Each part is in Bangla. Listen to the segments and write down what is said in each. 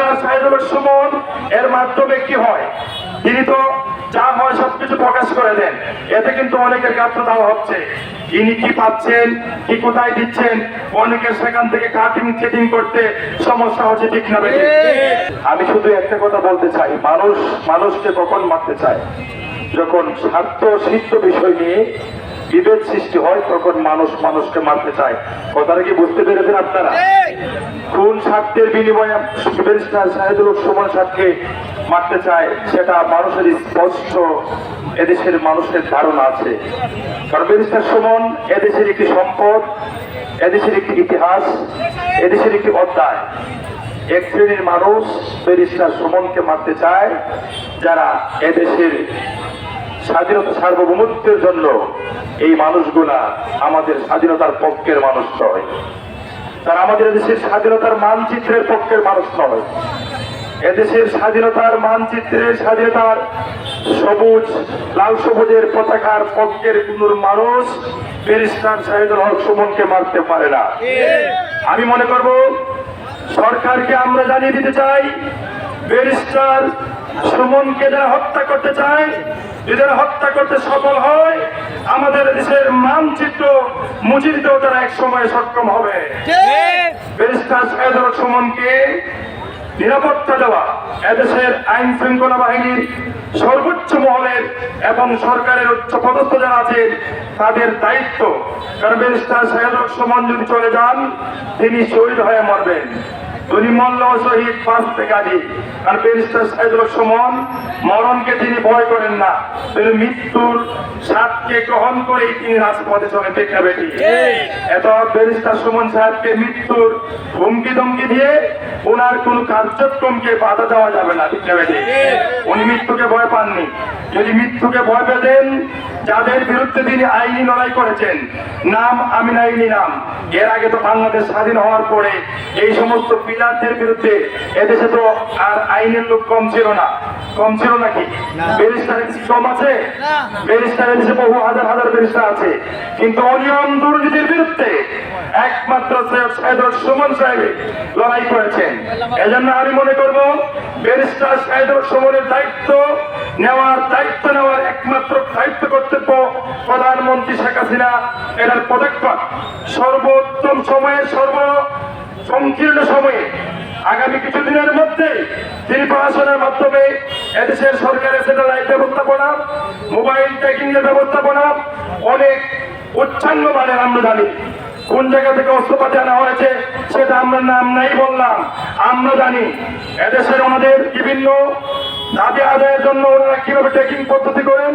ব্যারিস্টার সাইদুল সুমন, এর মাধ্যমে কি হয়? তিনি তো যা হয় সবকিছু প্রকাশ করে দেন। এতে কিন্তু অনেকের গাত্র দেওয়া হচ্ছে। ইনি কি পাচ্ছেন, কি কোথায় দিচ্ছেন সেখান থেকে কাটিং চেটিং করতে সমস্যা হচ্ছে ঠিক না আমি শুধু একটা কথা বলতে চাই, মানুষ, মানুষকে কখন মারতে চায়? যখন স্বার্থ সিদ্ধ বিষয় নিয়ে বিভেদ সৃষ্টি হয় তখন মানুষ মানুষকে মারতে চায়। কথাটা কি বুঝতে পেরেছেন আপনারা? কোন স্বার্থের বিনিময়ে সাহেদুল সুমন সাথে মারতে চায় সেটা মানুষের স্পষ্ট এদেশের মানুষের ধারণা আছে। কারণ ব্যারিস্টার সুমন এদেশের একটি সম্পদ এদেশের একটি ইতিহাস এদেশের একটি অধ্যায়। এক শ্রেণির মানুষ ব্যারিস্টার সুমনকে মারতে চায় যারা এদেশের স্বাধীনতা সার্বভৌমত্বের জন্য এই মানুষগুলা আমাদের স্বাধীনতার পক্ষের মানুষ নয়। তারা আমাদের দেশের স্বাধীনতার মানচিত্রের পক্ষের মানুষ নয়। এদেশের স্বাধীনতার মানচিত্রের স্বাধীনতার সবুজ, লাল সবুজের পতাকার পক্ষের কোন মানুষ ব্যারিস্টার শাহিদুল হক সুমনকে মারতে পারে না। আমি মনে করব, সরকারকে আমরা জানিয়ে দিতে চাই, ব্যারিস্টার সুমনকে যারা হত্যা করতে চায় যদি তারা হত্যা করতে সফল হয় আমাদের দেশের মানচিত্র মুছে দিতেও তারা এক সময় সক্ষম হবে। ব্যারিস্টার সুমনকে নিরাপত্তা দেওয়া এদেশের আইন শৃঙ্খলা বাহিনীর সর্বোচ্চ মহলের এবং সরকারের উচ্চ পদস্থ যারা আছেন তাদের দায়িত্ব। কারণ ব্যারিস্টার সাহেদুল সুমন যদি চলে যান তিনি শহীদ হয়ে মরবেন। উনি মল্ল শহীদ আদি আর ব্যারিস্টার সাহেদুল সুমন মরণকে তিনি ভয় করেন না। তিনি মৃত্যুর গ্রহণ করেই তিনি রাজপথে চলে বেটি এত ব্যারিস্টার সুমন সাহেবকে মৃত্যুর হুমকি ধমকি দিয়ে ওনার কোন কার্যক্রমকে বাধা দেওয়া যাবে না ঠিক। বেটি উনি মৃত্যুকে ভয় পাননি। যদি মৃত্যুকে ভয় পেতেন যাদের বিরুদ্ধে তিনি আইনি লড়াই করেছেন নাম আমিন আইনি নাম। এর আগে তো বাংলাদেশ স্বাধীন হওয়ার পরে এই সমস্ত পিলারদের বিরুদ্ধে এদেশে তো আর আইনের লোক কম ছিল না। কম ছিল নাকি? ব্যারিস্টারের কম আছে? ব্যারিস্টারের দেশে বহু হাজার হাজার ব্যারিস্টার আছে। কিন্তু অনিয়ম দুর্নীতির বিরুদ্ধে একমাত্র সৈয়দ সুমন সাহেব লড়াই করেছেন। এজন্য আমি মনে করব ব্যারিস্টার সাহেদুল সুমনের দায়িত্ব নেওয়ার দায়িত্ব নেওয়ার একমাত্র দায়িত্ব কর্তব্য প্রধানমন্ত্রী শেখ হাসিনা এটার পদক্ষেপ। সর্বোত্তম সময়ে সর্ব সংকীর্ণ সময়ে, আগামী কিছুদিনের মধ্যে তিনি প্রশাসনের মাধ্যমে এদেশের সরকারের স্যাটেলাইট ব্যবস্থাপনা মোবাইল ট্র্যাকিং এর ব্যবস্থাপনা, অনেক উচ্ছাঙ্গ মানের আমরা জানি কোন জায়গা থেকে অস্ত্রপাতি আনা হয়েছে, সেটা আমরা নাম নাই বললাম, আমরা জানি। এদেশের আমাদের বিভিন্ন দাবি আদায়ের জন্য ওনারা কীভাবে ট্রেকিং পদ্ধতি করেন,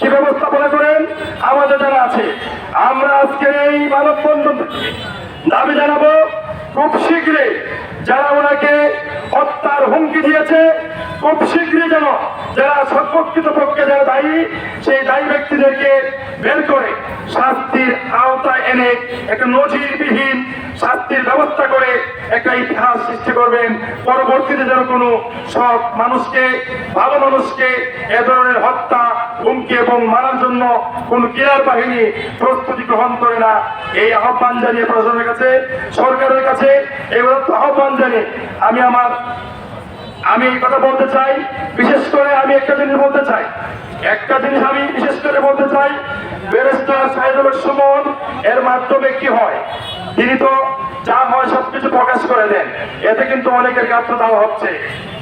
কি ব্যবস্থাপনা করেন, আমাদের জানা আছে। আমরা আজকের এই মানববন্ধন দাবি জানাব খুব শীঘ্রই যারা ওনাকে হত্যার হুমকি দিয়েছে খুব শীঘ্রই যেন যারা সর্বকৃত পক্ষে যারা দায়ী, সেই দায়ী ব্যক্তিদেরকে বের করে শাস্তির আওতায় এনে একটা নজিরবিহীন শাস্তির ব্যবস্থা করে একটা ইতিহাস সৃষ্টি করবেন। পরবর্তীতে যেন কোনো সব মানুষকে, ভালো মানুষকে এ ধরনের হত্যা, হুমকি এবং মারার জন্য কোন ক্রীড়ার বাহিনী প্রস্তুতি গ্রহণ করে না। এই আহ্বান জানিয়ে প্রশাসনের কাছে, সরকারের কাছে এবার আহ্বান জানিয়ে আমি আমার আমি এই কথা বলতে চাই, বিশেষ করে আমি একটা জিনিস বলতে চাই। একটা জিনিস আমি বিশেষ করে বলতে চাই, ব্যারিস্টার সাইদুল সুমন এর মাধ্যমে কি হয়? তিনি তো যা হয় সবকিছু প্রকাশ করে দেন। এতে কিন্তু অনেকের গাত্র দেওয়া হচ্ছে।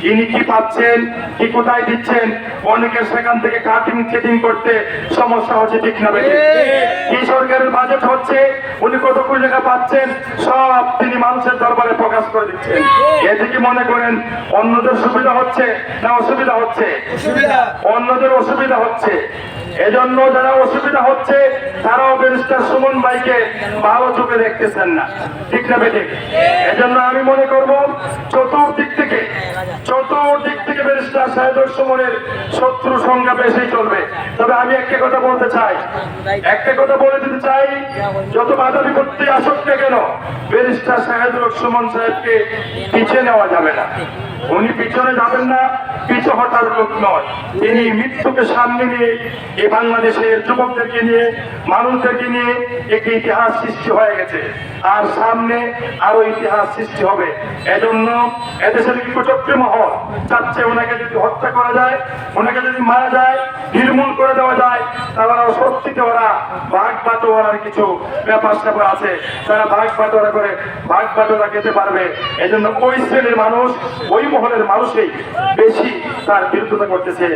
ইনি কি পাচ্ছেন কি কোথায় দিচ্ছেন অনেকের সেখান থেকে কাটিং চেটিং করতে সমস্যা হচ্ছে ঠিক না কি সরকারের বাজেট হচ্ছে উনি কত কোটি টাকা পাচ্ছেন সব তিনি মানুষের দরবারে প্রকাশ করে দিচ্ছেন। এতে কি মনে করেন অন্যদের সুবিধা হচ্ছে না অসুবিধা হচ্ছে? অন্যদের অসুবিধা হচ্ছে। এজন্য যারা অসুবিধা হচ্ছে, তারাও ব্যারিস্টার সুমন ভাইকে ভালো চোখে দেখতেছেন না। ঠিক না বেঠিক? এজন্য আমি মনে করব, চতুর্দিক থেকে চতুর্দিক থেকে ব্যারিস্টার সাহেবের সুমনের শত্রু সংখ্যা বেশি চলবে। তবে আমি একটা কথা বলতে চাই। একটা কথা বলে দিতে চাই, যত বাধা বিপত্তি আসুক না কেন ব্যারিস্টার সাহেদুল সুমন সাহেবকে পিছিয়ে নেওয়া যাবে না। উনি পিছনে যাবেন না, পিছু হটার লোক নয়। তিনি মৃত্যুকে সামনে নিয়ে এই বাংলাদেশের যুবকদেরকে নিয়ে, মানুষদেরকে নিয়ে একটি ইতিহাস সৃষ্টি হয়ে গেছে। আর সামনে আরও ইতিহাস সৃষ্টি হবে। এজন্য এদেশের কুচক্রী মহল চাচ্ছে ওনাকে যদি হত্যা করা যায়, ওনাকে যদি মারা যায়, নির্মূল করে দেওয়া যায়, তাহলে সত্যিতে ওরা ভাগ বাটোয়ারার কিছু ব্যাপার স্যাপার আছে। তারা ভাগ বাটোয়ারা করে ভাগ বাটোয়ারা খেতে পারবে। এজন্য ওই শ্রেণির মানুষ, ওই মহলের মানুষই বেশি তার বিরুদ্ধতা করতেছে।